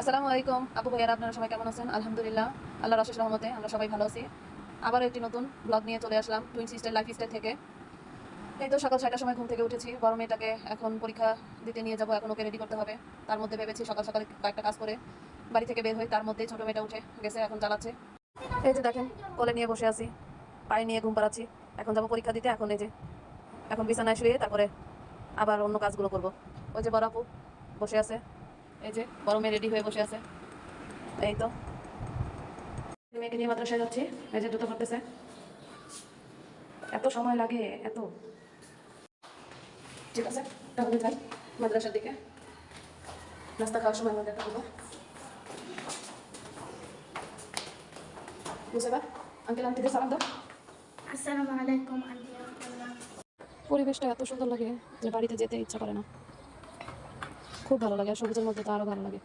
আসসালামু আলাইকুম। আপু ভাইয়ারা, আপনারা সবাই কেমন আছেন? আলহামদুলিল্লাহ, আল্লাহর অশেষ রহমতে আমরা সবাই ভালো আছি। আবারও একটি নতুন ব্লগ নিয়ে চলে আসলাম টুইন সিস্টার লাইফ স্টাইল থেকে। এই তো সকাল ছয়টার সময় ঘুম থেকে উঠেছি। বড় মেয়েটাকে এখন পরীক্ষা দিতে নিয়ে যাব, এখন ওকে রেডি করতে হবে। তার মধ্যে ভেবেছি সকাল সকাল কয়েকটা কাজ করে বাড়ি থেকে বের হই। তার মধ্যেই ছোটো মেয়েটা উঠে গেছে, এখন চালাচ্ছে। এই যে দেখেন, কোলে নিয়ে বসে আছি, পায়ে নিয়ে ঘুম পাড়াচ্ছি। এখন যাব পরীক্ষা দিতে, এখন এই যে, এখন বিছানায় শুয়ে তারপরে আবার অন্য কাজগুলো করব। ওই যে বড় আপু বসে আছে। এই যে মেয়ে রেডি হয়ে বসে আছে। এই তো। মেয়েকে নিয়ে মাদ্রাসায় যাচ্ছি। এই যে জুতো করতেছে এত সময় লাগে এত। ঠিক আছে তাহলে যাই মাদ্রাসার দিকে। নাস্তা খাওয়ার সময় আমাদের করব বুঝেবা আঙ্কেল আন্টিদের সালাম দাও। আসসালামু আলাইকুম আন্টি পরিবেশটা এত সুন্দর লাগে যে বাড়িতে যেতে ইচ্ছা করে না। খুব ভালো লাগে, আর সবুজের মধ্যে তো ভালো লাগে।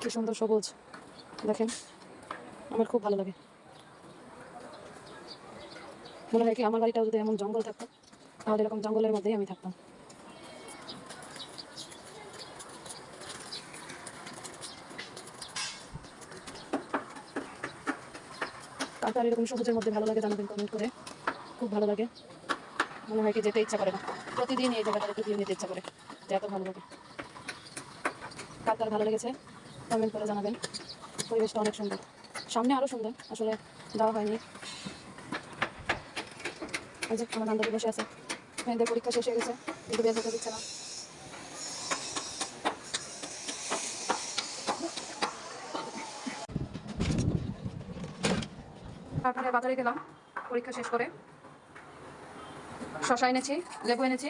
কি সুন্দর সবুজ, দেখেন, আমার খুব ভালো লাগে। মনে হয় কি, আমার বাড়িটাও যদি এমন জঙ্গল থাকতো, তাহলে এরকম জঙ্গলের মধ্যেই আমি থাকতাম। কার কার এরকম সবুজের মধ্যে ভালো লাগে জানাবেন কমেন্ট করে। খুব ভালো লাগে। মনে হয় কি যেতে ইচ্ছা করে না। প্রতিদিন এই জায়গাটা একটু নিতে ইচ্ছা করে। যে ভালো লাগে। কার কার ভালো লেগেছে? কমেন্ট করে জানাবেন। পরিবেশটা অনেক সুন্দর। সামনে আরও সুন্দর। আসলে যাওয়া হয়নি। এই যে আমার বসে আছে। মেয়েদের পরীক্ষা শেষ হয়ে গেছে। কিন্তু বের হতে দিচ্ছে না। তারপরে বাজারে গেলাম। পরীক্ষা শেষ করে। শশা এনেছি লেবু এনেছি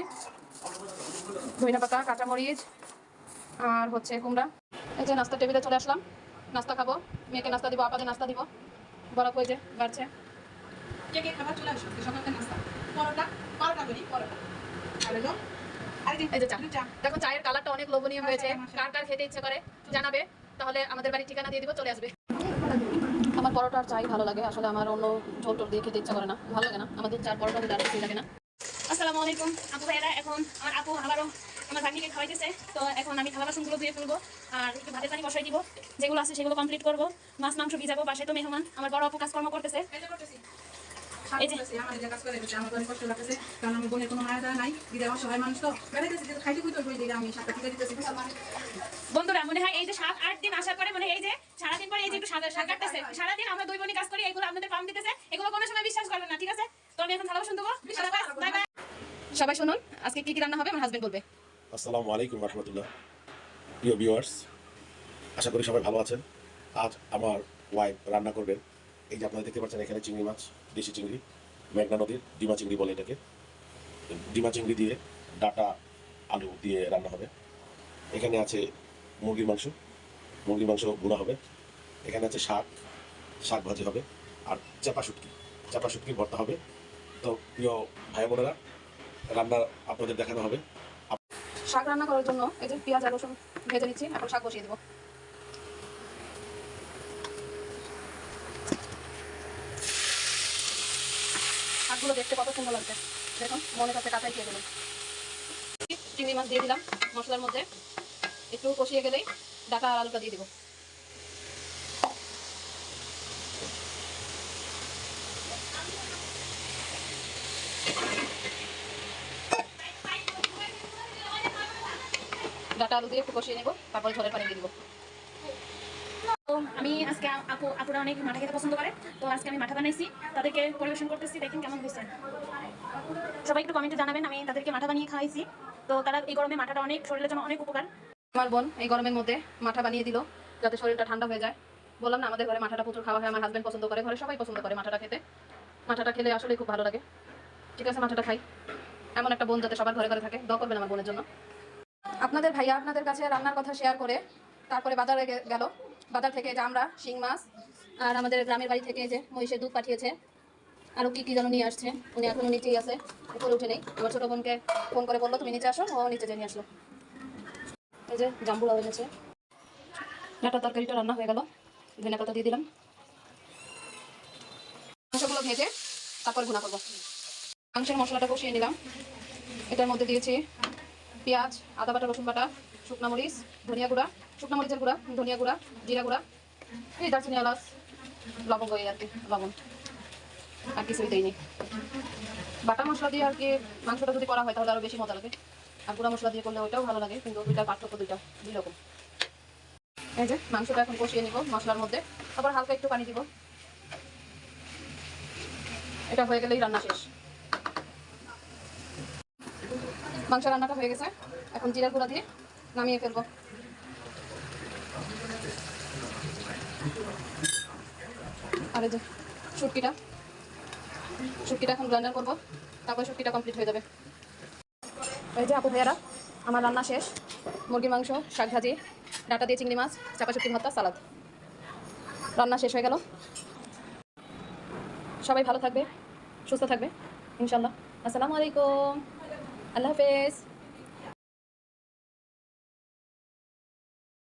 ধইনা পাতা কাঁচামরিচ আর হচ্ছে কুমড়া। এই যে নাস্তা টেবিলে চলে আসলাম। নাস্তা খাব। মেয়েকে নাস্তা দিব আপাদের নাস্তা দিব। বরফ হয়ে যে বাড়ছে। কে কে খাবার চলে আসো নাস্তা। পরোটা পরোটা করি পরোটা। আর হলো দেখো চায়ের কালারটা অনেক লোভনীয় হয়েছে। কার কার খেতে ইচ্ছে করে জানাবে। তাহলে আমাদের বাড়ির ঠিকানা দিয়ে দিব চলে আসবে। আমার পরোটা আর চাই ভালো লাগে। আসলে আমার অন্য ঝোল টোল দিয়ে খেতে ইচ্ছা করে না। ভালো লাগে না। আমাদের চার পরোটা দিলে আর কিছুই লাগে না। আসসালামু আলাইকুম। আপু ভাইয়েরা এখন আমার আপু আবারও আমার ভাগ্নিকে খাওয়াইতেছে। তো এখন আমি থালা বাসনগুলো ধুয়ে ফেলব আর একটু ভাতের পানি বসাই দিব। যেগুলো আছে সেগুলো কমপ্লিট করব। মাছ মাংস ভিজাবো তো মেহমান। আমার বড় আপু কাজকর্ম করতেছে। এই যে করতেছি। যে। কাজ করে আমার অনেক কষ্ট লাগতেছে কারণ আমি বোনের কোনো মায়া নাই। দিদি আমার সবাই মানুষ তো। বেড়াইতেছি যে খাইতে কইতে হই দিদি আমি সাতটা টিকা দিতেছি। বন্ধুরা মনে হয় এই যে সাত আট দিন আসার পরে মানে এই যে সারাদিন পরে এই যে একটু সাদা শাক কাটতেছে। সারাদিন আমরা দুই বোনই কাজ করি এগুলো আপনাদের পাম দিতেছে। এগুলো কোনো সময় বিশ্বাস করবেন না ঠিক আছে তো আমি এখন থালা বাসন দেবো বাই বাই সবাই শুনুন, আজকে কি কি রান্না হবে আমার হাজবেন্ড বলবে। আসসালামু আলাইকুম রহমতুল্লাহ। প্রিয় ভিউয়ার্স আশা করি সবাই ভালো আছেন। আজ আমার ওয়াইফ রান্না করবেন এই যে আপনারা দেখতে পাচ্ছেন এখানে চিংড়ি মাছ, দেশি চিংড়ি, মেঘনা নদীর ডিমা চিংড়ি বলে এটাকে। ডিমা চিংড়ি দিয়ে ডাটা, আলু দিয়ে রান্না হবে। এখানে আছে মুরগির মাংস। মুরগির মাংস গুঁড়া হবে। এখানে আছে শাক। শাক ভাজি হবে। আর চাপা শুটকি। চাপা শুটকির ভর্তা হবে। তো প্রিয় ভাই বোনেরা রান্না আপনাদের দেখানো হবে। শাক রান্না করার জন্য এই যে পেঁয়াজ আর রসুন ভেজে নিচ্ছি, এখন শাক বসিয়ে দেবো। শাকগুলো দেখতে কত সুন্দর লাগছে। দেখুন, মনে কাছে কাঁচাই খেয়ে গেলাম চিংড়ি মাছ দিয়ে দিলাম, মশলার মধ্যে। একটু কষিয়ে গেলেই ডাটা আর আলুটা দিয়ে দিব। ডাটা আলু দিয়ে একটু কষিয়ে নেব তারপরে ঝোলের পানি দিয়ে দিব। তো আমি আজকে আপু আপুরা অনেক মাঠা খেতে পছন্দ করে। তো আজকে আমি মাঠা বানাইছি তাদেরকে পরিবেশন করতেছি দেখেন কেমন হয়েছে। সবাই একটু কমেন্টে জানাবেন আমি তাদেরকে মাঠা বানিয়ে খাওয়াইছি। তো তারা এই গরমে মাঠাটা অনেক শরীরের জন্য অনেক উপকার। আমার বোন এই গরমের মধ্যে মাঠা বানিয়ে দিল যাতে শরীরটা ঠান্ডা হয়ে যায়। বললাম না আমাদের ঘরে মাঠাটা প্রচুর খাওয়া হয় আমার হাজবেন্ড পছন্দ করে ঘরে সবাই পছন্দ করে মাঠাটা খেতে। মাঠাটা খেলে আসলে খুব ভালো লাগে। ঠিক আছে মাঠাটা খাই। এমন একটা বোন যাতে সবার ঘরে ঘরে থাকে দোয়া করবেন আমার বোনের জন্য। আপনাদের ভাইয়া আপনাদের কাছে রান্নার কথা শেয়ার করে, তারপরে বাজারে গেল। বাজার থেকে যে আমরা, শিং মাছ, আর আমাদের গ্রামের বাড়ি থেকে যে মহিষের দুধ পাঠিয়েছে। আরও কি কি যেন নিয়ে আসছে, উনি এখনও নিচেই আছে, উপরে উঠে নেই। আমার ছোটো বোনকে ফোন করে বলল, তুমি নিচে আসো, ও নিচে নিয়ে আসলো। এই যে জাম্বুরা হয়ে গেছে। ডাটা তরকারিটা রান্না হয়ে গেল। ধনে পাতা দিয়ে দিলাম। মাংসগুলো ভেজে তারপর গুণা করব। মাংসের মশলাটা কষিয়ে নিলাম। এটার মধ্যে দিয়েছি পেঁয়াজ, আদা বাটা, রসুন বাটা, শুকনা মরিচ, ধনিয়া গুঁড়া, শুকনা মরিচের গুঁড়া, ধনিয়া গুঁড়া, জিরা গুঁড়া, এই দারচিনি এলাচ, লবঙ্গ এই আর কি, লবণ। আর কিছুই দিইনি বাটা মশলা দিয়ে আর কি মাংসটা যদি করা হয় তাহলে আরও বেশি মজা লাগে। আর গুঁড়া মশলা দিয়ে করলে ওইটাও ভালো লাগে, কিন্তু দুইটার পার্থক্য দুইটা, দুই রকম। এই যে, মাংসটা এখন কষিয়ে নিব মশলার মধ্যে। আবার হালকা একটু পানি দিব। এটা হয়ে গেলেই রান্না শেষ। মাংস রান্নাটা হয়ে গেছে। এখন জিরার গুঁড়া দিয়ে নামিয়ে ফেলব। আর এই যে শুটকিটা শুটকিটা এখন ব্লেন্ডার করব, তারপর শুটকিটা কমপ্লিট হয়ে যাবে। এই যে আপু ভাইয়ারা, আমার রান্না শেষ। মুরগির মাংস, শাক ভাজি, ডাটা দিয়ে চিংড়ি মাছ, চাপা শুটকি ভর্তা, সালাদ। রান্না শেষ হয়ে গেল। সবাই ভালো থাকবে, সুস্থ থাকবে। ইনশাল্লাহ আসসালামু আলাইকুম। আল্লাহ হাফেজ